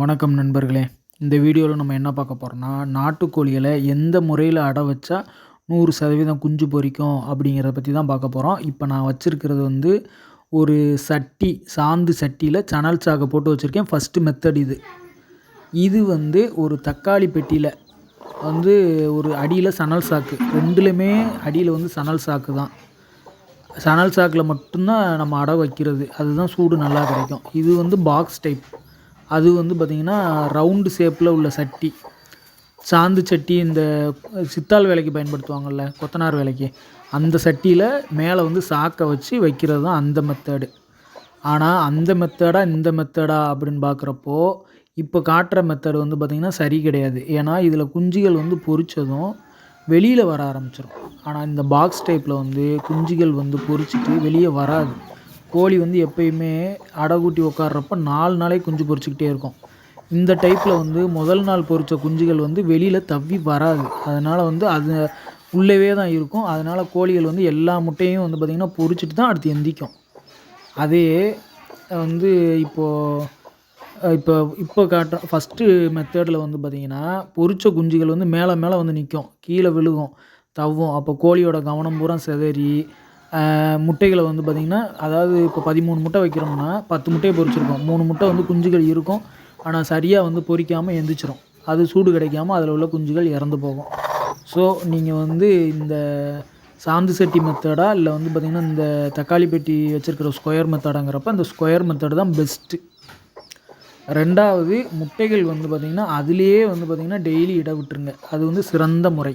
வணக்கம் நண்பர்களே. இந்த வீடியோவில் நம்ம என்ன பார்க்க போகிறோம்னா நாட்டுக்கோழிகளை எந்த முறையில் அடை வச்சா நூறு சதவீதம் குஞ்சு பொரிக்கும் அப்படிங்கிறத பற்றி தான் பார்க்க போகிறோம் இப்போ நான் வச்சுருக்கிறது வந்து ஒரு சட்டி சாந்து சட்டியில் சணல் சாக்கை போட்டு வச்சுருக்கேன். ஃபஸ்ட்டு மெத்தட் இது. இது வந்து ஒரு தக்காளி பெட்டியில் வந்து ஒரு அடியில் சணல் சாக்கு. ரெண்டுலேயுமே அடியில் வந்து சணல் சாக்கு தான். சணல் சாக்கில் மட்டும்தான் நம்ம அடை வைக்கிறது. அதுதான் சூடு நல்லா கிடைக்கும். இது வந்து பாக்ஸ் டைப் அது வந்து பார்த்திங்கன்னா ரவுண்டு ஷேப்பில் உள்ள சட்டி. சாந்து சட்டி இந்த சித்தாள் வேலைக்கு பயன்படுத்துவாங்கள்ல கொத்தனார் வேலைக்கு. அந்த சட்டியில் மேலே வந்து சாக்கை வச்சு வைக்கிறது தான் அந்த மெத்தடு ஆனால் அந்த மெத்தடா இந்த மெத்தடா அப்படின்னு பார்க்குறப்போ இப்போ காட்டுற மெத்தடு வந்து பார்த்திங்கன்னா சரி கிடையாது. ஏன்னா இதில் குஞ்சுகள் வந்து பொரிச்சதும் வெளியில் வர ஆரம்பிச்சிடும் ஆனால் இந்த பாக்ஸ் டைப்பில் வந்து குஞ்சுகள் வந்து பொரிச்சிட்டு வெளியே வராது. கோழி வந்து எப்பயுமே அடைகூட்டி உட்கார்றப்ப நாலு நாளே குஞ்சு பொரிச்சிக்கிட்டே இருக்கும். இந்த டைப்பில் வந்து முதல் நாள் பொறித்த குஞ்சுகள் வந்து வெளியில் தவ்வி வராது. அதனால் வந்து அது உள்ளவே தான் இருக்கும். அதனால் கோழிகள் வந்து எல்லா முட்டையும் வந்து பார்த்திங்கன்னா பொறிச்சிட்டு தான் அடுத்து எந்திக்கும். அதே வந்து இப்போது இப்போ இப்போ காட்டுற ஃபஸ்ட்டு மெத்தடில் வந்து பார்த்திங்கன்னா பொறித்த குஞ்சுகள் வந்து மேலே மேலே வந்து நிற்கும் கீழே விழுகும் தவ்வும். அப்போ கோழியோட கவனம் பூரா சிதறி முட்டைகளை வந்து பார்த்திங்கன்னா அதாவது இப்போ பதிமூணு முட்டை வைக்கிறோம்னா பத்து முட்டையை பொரிச்சிருக்கோம் மூணு முட்டை வந்து குஞ்சுகள் இருக்கும். ஆனால் சரியாக வந்து பொரிக்காமல் எந்திரிச்சிரும். அது சூடு கிடைக்காம அதில் உள்ள குஞ்சுகள் இறந்து போகும். ஸோ நீங்கள் வந்து இந்த சாந்து சட்டி மெத்தடா இல்லை வந்து பார்த்திங்கன்னா இந்த தக்காளி பெட்டி வச்சுருக்கிற ஸ்கொயர் மெத்தடாங்கிறப்ப அந்த ஸ்கொயர் மெத்தடு தான் பெஸ்ட்டு ரெண்டாவது முட்டைகள் வந்து பார்த்திங்கன்னா அதுலேயே வந்து பார்த்திங்கன்னா டெய்லி இட விட்டுருங்க. அது வந்து சிறந்த முறை.